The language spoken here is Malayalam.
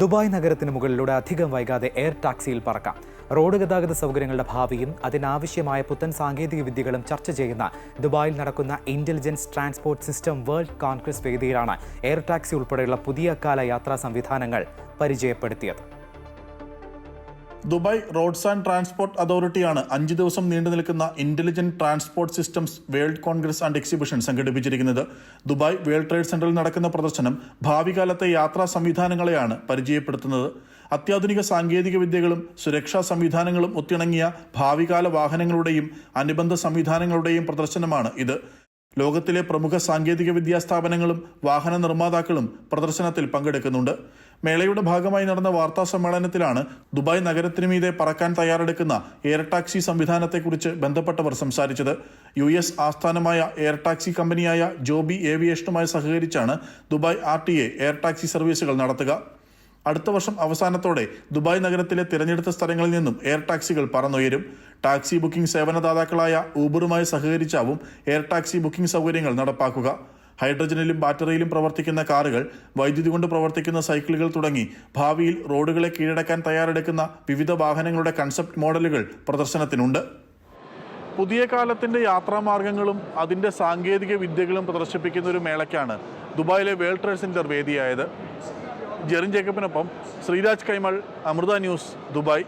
ദുബായ് നഗരത്തിന് മുകളിലൂടെ അധികം വൈകാതെ എയർ ടാക്സിയിൽ പറക്കാം. റോഡ് ഗതാഗത സൗകര്യങ്ങളുടെ ഭാവിയും അതിനാവശ്യമായ പുത്തൻ സാങ്കേതിക വിദ്യകളും ചർച്ച ചെയ്യുന്ന ദുബായിൽ നടക്കുന്ന intelligence transport system world congress വേദിയിലാണ് air taxi ഉൾപ്പെടെയുള്ള പുതിയ കാല യാത്രാ സംവിധാനങ്ങൾ പരിചയപ്പെടുത്തിയത്. ദുബായ് റോഡ്സ് ആൻഡ് ട്രാൻസ്പോർട്ട് അതോറിറ്റിയാണ് അഞ്ച് ദിവസം നീണ്ടു നിൽക്കുന്ന intelligent transport systems world congress and exhibition സംഘടിപ്പിച്ചിരിക്കുന്നത്. ദുബായ് വേൾഡ് ട്രേഡ് സെന്ററിൽ നടക്കുന്ന പ്രദർശനം ഭാവി കാലത്തെ യാത്രാ സംവിധാനങ്ങളെയാണ് പരിചയപ്പെടുത്തുന്നത്. അത്യാധുനിക സാങ്കേതിക വിദ്യകളും സുരക്ഷാ സംവിധാനങ്ങളും ഒത്തിണങ്ങിയ ഭാവികാല വാഹനങ്ങളുടെയും അനുബന്ധ സംവിധാനങ്ങളുടെയും പ്രദർശനമാണ് ഇത്. ലോകത്തിലെ പ്രമുഖ സാങ്കേതിക വിദ്യാ സ്ഥാപനങ്ങളും വാഹന നിർമ്മാതാക്കളും പ്രദർശനത്തിൽ പങ്കെടുക്കുന്നുണ്ട്. മേളയുടെ ഭാഗമായി നടന്ന വാർത്താ സമ്മേളനത്തിലാണ് ദുബായ് നഗരത്തിനു മീതെ പറക്കാൻ തയ്യാറെടുക്കുന്ന എയർ ടാക്സി സംവിധാനത്തെക്കുറിച്ച് ബന്ധപ്പെട്ടവർ സംസാരിച്ചത്. യു എസ് ആസ്ഥാനമായ എയർ ടാക്സി കമ്പനിയായ ജോബി ഏവിയേഷനുമായി സഹകരിച്ചാണ് Dubai R T A air taxi സർവീസുകൾ നടത്തുക. അടുത്ത വർഷം അവസാനത്തോടെ ദുബായ് നഗരത്തിലെ തിരഞ്ഞെടുത്ത സ്ഥലങ്ങളിൽ നിന്നും എയർ ടാക്സികൾ പറന്നുയരും. ടാക്സി ബുക്കിംഗ് സേവനദാതാക്കളായ ഊബറുമായി സഹകരിച്ചാവും എയർ ടാക്സി ബുക്കിംഗ് സൗകര്യങ്ങൾ നടപ്പാക്കുക. ഹൈഡ്രജനിലും ബാറ്ററിയിലും പ്രവർത്തിക്കുന്ന കാറുകൾ വൈദ്യുതി കൊണ്ട് പ്രവർത്തിക്കുന്ന സൈക്കിളുകൾ തുടങ്ങി ഭാവിയിൽ റോഡുകളെ കീഴടക്കാൻ തയ്യാറെടുക്കുന്ന വിവിധ വാഹനങ്ങളുടെ കൺസെപ്റ്റ് മോഡലുകൾ പ്രദർശനത്തിനുണ്ട്. പുതിയ കാലത്തിന്റെ യാത്രാമാർഗങ്ങളും അതിന്റെ സാങ്കേതിക വിദ്യകളും പ്രദർശിപ്പിക്കുന്ന ഒരു മേളയ്ക്കാണ് ദുബായിലെ വേൾഡ് ട്രേഡ് സെന്റർ വേദിയായത്. ജെറിൻ ജേക്കബിനൊപ്പം ശ്രീരാജ് കൈമൾ അമൃത ന്യൂസ് ദുബായ്.